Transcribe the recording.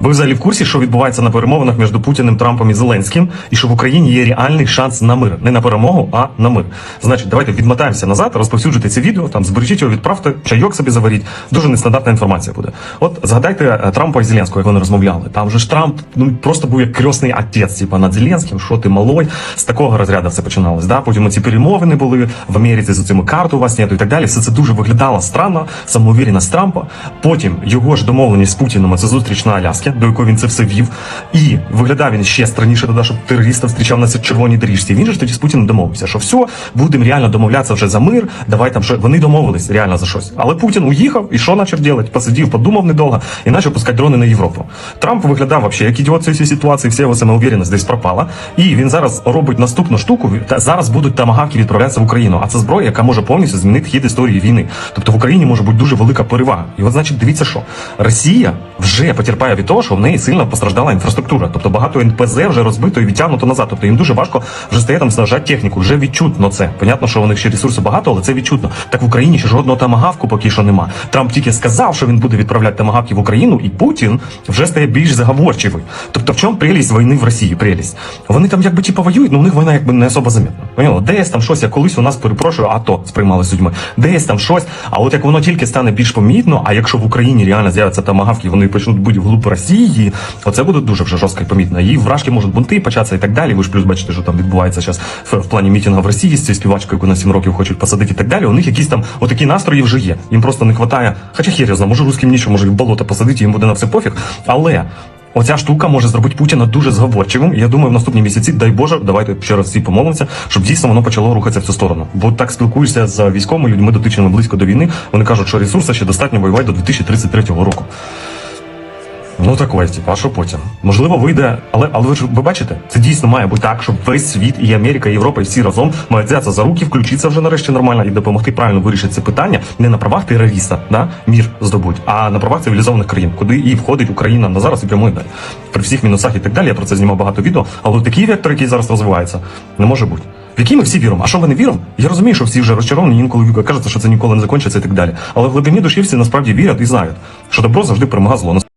Ви взагалі в курсі, що відбувається на перемовинах між Путіним, Трампом і Зеленським, і що в Україні є реальний шанс на мир, не на перемогу, а на мир. Значить, давайте відмотаємося назад, розповсюджуйте це відео, там збережіть його, відправте, чайок собі заваріть. Дуже нестандартна інформація буде. От згадайте е, Трампа і Зеленського, як вони розмовляли. Там же ж Трамп ну просто був як крісний отець, типа над Зеленським, що ти малой. З такого розряду все починалось. Да? Потім ці перемовини були в Америці з цими карту у вас нету і так далі. Все це дуже виглядало странно, самоувіреність Трампа. Потім його ж домовленість з Путіним це зустріч на Аляскі, до якої він це все вів. І виглядав він ще странніше тоді, щоб терористів зустрічав на червоній доріжці. Він же тоді з Путіним домовився, що все, будемо реально домовлятися вже за мир. Давай там що вони домовились реально за щось. Але Путін уїхав і що почав робити? Посидів, подумав недовго і почав пускати дрони на Європу. Трамп виглядав вообще як ідіот цієї ситуації, вся його самоувіреність десь пропала. І він зараз робить наступну штуку. Та зараз будуть тамагавки відправлятися в Україну. А це зброя, яка може повністю змінити хід історії війни. Тобто в Україні може бути дуже велика перевага. І от значить, дивіться, що Росія вже потерпає від того, що в неї сильно постраждала інфраструктура. Тобто багато НПЗ вже розбито і відтягнуто назад. Тобто їм дуже важко вже стає там снажати техніку. Вже відчутно це. Понятно, що у них ще ресурсу багато, але це відчутно. Так в Україні ще жодного тамагавку поки що нема. Трамп тільки сказав, що він буде відправляти тамагавки в Україну, і Путін вже стає більш заговорчивий. Тобто, в чому прелість війни в Росії? Прелість. Вони там якби типу воюють, але у них війна якби не особо замітна. Поняла? Десь там щось, як колись у нас перепрошую, АТО сприймали з людьми. Десь там щось. А от як воно тільки стане більш помітно, а якщо в Україні реально з'являться тамагавки, вони почнуть бути вглуб Росії, оце буде дуже вже жорстко і помітно. І вражки можуть бунти початися і так далі. Ви ж плюс бачите, що там відбувається зараз в, плані мітингу в Росії з цією співачкою, яку на 7 років хочуть посадити і так далі. У них якісь там отакі настрої вже є. Їм просто не вистачає. Хоча хір я знаю, може русським нічого, може в болото посадити, їм буде на все пофіг. Але Оця штука може зробити Путіна дуже зговорчивим. Я думаю, в наступні місяці, дай Боже, давайте ще раз всі помолимося, щоб дійсно воно почало рухатися в цю сторону. Бо так спілкуюся з військовими людьми, дотичними близько до війни. Вони кажуть, що ресурсу ще достатньо воювати до 2033 року. Ну так ось, типу, а що потім? Можливо, вийде, але але ви ж ви бачите, це дійсно має бути так, щоб весь світ, і Америка, і Європа, і всі разом мають взятися за руки, включитися вже нарешті нормально і допомогти правильно вирішити це питання не на правах терориста, да, мір здобуть, а на правах цивілізованих країн, куди і входить Україна на зараз і прямує далі. При всіх мінусах і так далі. Я про це знімав багато відео. Але такий вектор, який зараз розвивається, не може бути. В який ми всі віримо? А що ми не віримо? Я розумію, що всі вже розчаровані, інколи кажеться, що це ніколи не закінчиться і так далі. Але в глибині душі всі насправді вірять і знають, що добро завжди перемога зло.